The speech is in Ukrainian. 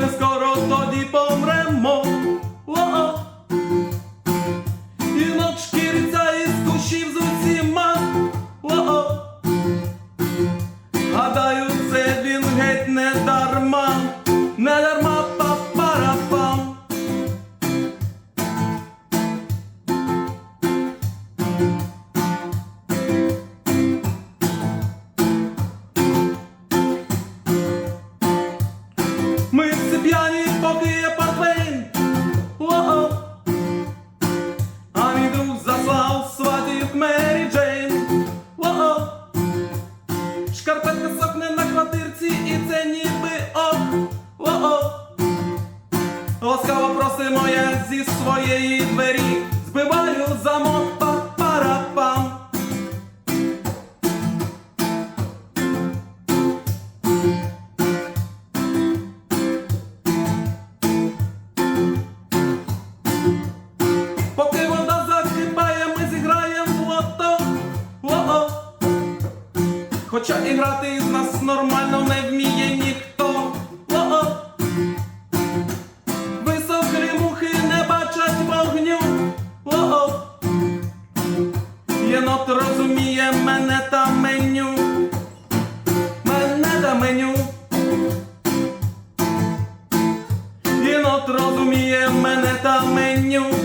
ми скоро тоді помремо. О -о. ноч шкірця із кущів з усіма. О -о. Гадаю, це він геть не дасть. зі своєї двері, збиваю замок па Поки вода закипає, ми зіграємо в лото. Хоча і грати з нас нормально не вміє ніхто. от розуміє мене та меню, мене та меню. Він розуміє мене та меню.